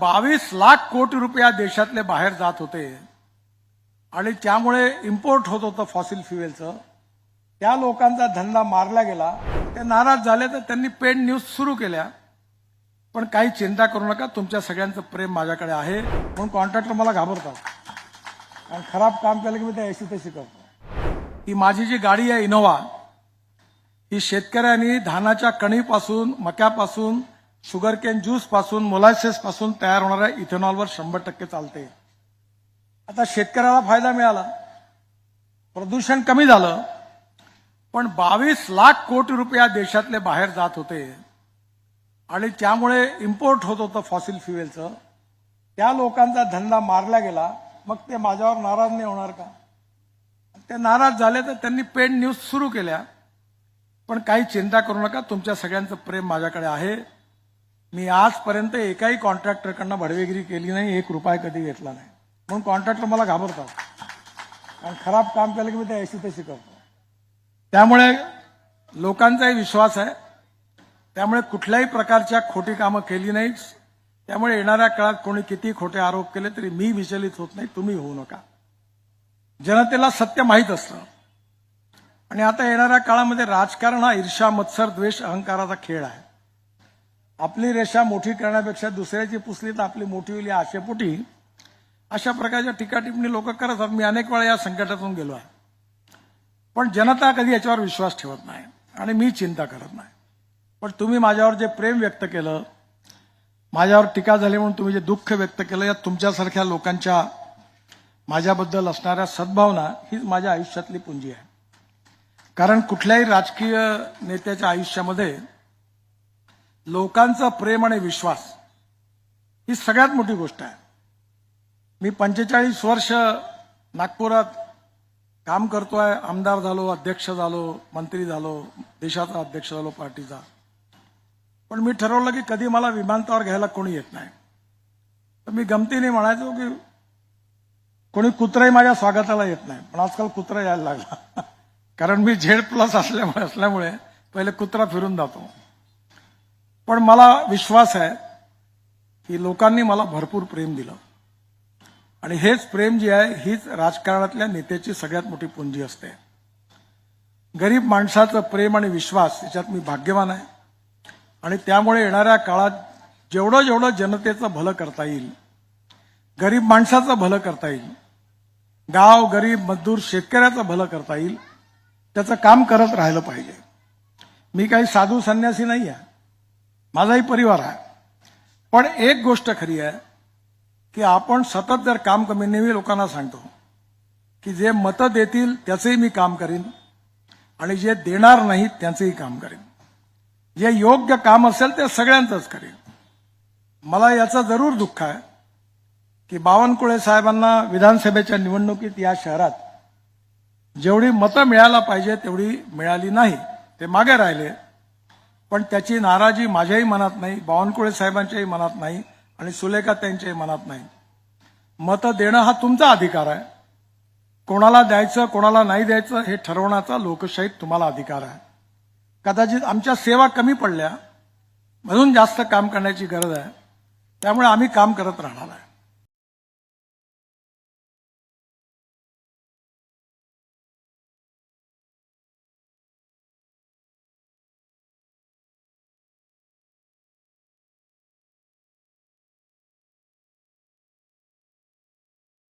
बावीस लाख कोटी रुपया देशातले बाहेर जात होते. आणि त्यामुळे इम्पोर्ट होत होतं फॉसिल फ्युएलचं त्या लोकांचा धंदा मारला गेला. ते नाराज झाले तर त्यांनी पेड न्यूज सुरू केल्या. पण काही चिंता करू नका तुमच्या सगळ्यांचं प्रेम माझ्याकडे आहे. म्हणून कॉन्ट्रॅक्टर मला घाबरतात. कारण खराब काम केलं की मी ते ऐशी तशी करतो. ही माझी जी गाडी आहे इनोव्हा ही शेतकऱ्यांनी धानाच्या कणीपासून मक्यापासून शुगर केन ज्यूसपासून मोलायसेस पासून तयार होणाऱ्या इथेनॉलवर शंभर टक्के चालते. आता शेतकऱ्याला फायदा मिळाला. प्रदूषण कमी झालं पण बावीस लाख कोटी रुपया देशातले बाहेर जात होते. आणि त्यामुळे इम्पोर्ट होत होतं फॉसिल फ्युएलचं त्या लोकांचा धंदा मारला गेला. मग ते माझ्यावर नाराज नाही होणार का? ते नाराज झाले तर त्यांनी पेड न्यूज सुरू केल्या. पण काही चिंता करू नका तुमच्या सगळ्यांचं प्रेम माझ्याकडे आहे. मी आजपर्यंत एकाही कॉन्ट्रॅक्टरकडनं भडवेगिरी केली नाही एक रुपया कधी घेतला नाही. म्हणून कॉन्ट्रॅक्टर मला घाबरतात. कारण खराब काम केलं की मी ते ऐशी तशी करतो. त्यामुळे लोकांचाही विश्वास आहे. त्यामुळे कुठल्याही प्रकारच्या खोटी कामं केली नाही. त्यामुळे येणाऱ्या काळात कोणी किती खोटे आरोप केले तरी मी विचलित होत नाही तुम्ही होऊ नका. जनतेला सत्य माहीत असतं. आणि आता येणाऱ्या काळामध्ये राजकारण हा ईर्षा मत्सर द्वेष अहंकाराचा खेळ आहे. आपली रेषा मोठी करण्यापेक्षा दुसऱ्याची पुसली तर आपली मोठी होईल या आशेपोटी अशा प्रकारच्या टीकाटिपणी लोक करत आहेत. मी अनेक वेळा या संकटातून गेलो आहे. पण जनता कधी याच्यावर विश्वास ठेवत नाही आणि मी चिंता करत नाही. पण तुम्ही माझ्यावर जे प्रेम व्यक्त केलं माझ्यावर टीका झाली म्हणून तुम्ही जे दुःख व्यक्त केलं या तुमच्यासारख्या लोकांच्या माझ्याबद्दल असणाऱ्या सद्भावना हीच माझ्या आयुष्यातली पुंजी आहे. कारण कुठल्याही राजकीय नेत्याच्या आयुष्यामध्ये लोकांचं प्रेम आणि विश्वास ही सगळ्यात मोठी गोष्ट आहे. मी पंचेचाळीस वर्ष नागपुरात काम करतोय. आमदार झालो अध्यक्ष झालो मंत्री झालो देशाचा अध्यक्ष झालो पार्टीचा. पण मी ठरवलं की कधी मला विमानतळावर घ्यायला कोणी येत नाही. तर मी गमतीने म्हणायचो की कोणी कुत्राही माझ्या स्वागताला येत नाही. पण आजकाल कुत्रा यायला लागला. कारण मी झेड प्लस असल्यामुळे असल्यामुळे पहिले कुत्रा फिरून जातो. पण मला विश्वास आहे की लोकांनी मला भरपूर प्रेम दिलं. आणि हेच प्रेम जे आहे हीच राजकारणातल्या नेत्याची सगळ्यात मोठी पुंजी असते. गरीब माणसाचं प्रेम आणि विश्वास याच्यात मी भाग्यवान आहे. आणि त्यामुळे येणाऱ्या काळात जेवढं जेवढं जनतेचं भलं करता येईल गरीब माणसाचं भलं करता येईल गाव गरीब मजदूर शेतकऱ्याचं भलं करता येईल त्याचं काम करत राहिलं पाहिजे. मी काही साधू संन्यासी नाही आहे माझाही परिवार आहे. पण एक गोष्ट खरी आहे की आपण सतत जर काम कमी नेहमी लोकांना सांगतो की जे मतं देतील त्याचंही मी काम करीन आणि जे देणार नाहीत त्यांचंही काम करीन. जे योग्य काम असेल ते सगळ्यांचंच करीन. मला याचं जरूर दुःख आहे की बावनकुळे साहेबांना विधानसभेच्या निवडणुकीत या शहरात जेवढी मतं मिळायला पाहिजे तेवढी मिळाली नाही. ते मागे राहिले. पण त्याची नाराजी माझ्याही मनात नाही बावनकुळे साहेबांच्याही मनात नाही आणि सुलेखा त्यांच्याही मनात नाही. मतं देणं हा तुमचा अधिकार आहे. कोणाला द्यायचं कोणाला नाही द्यायचं हे ठरवण्याचा लोकशाहीत तुम्हाला अधिकार आहे. कदाचित आमच्या सेवा कमी पडल्या म्हणून जास्त काम करण्याची गरज आहे. त्यामुळे आम्ही काम करत राहणार आहे.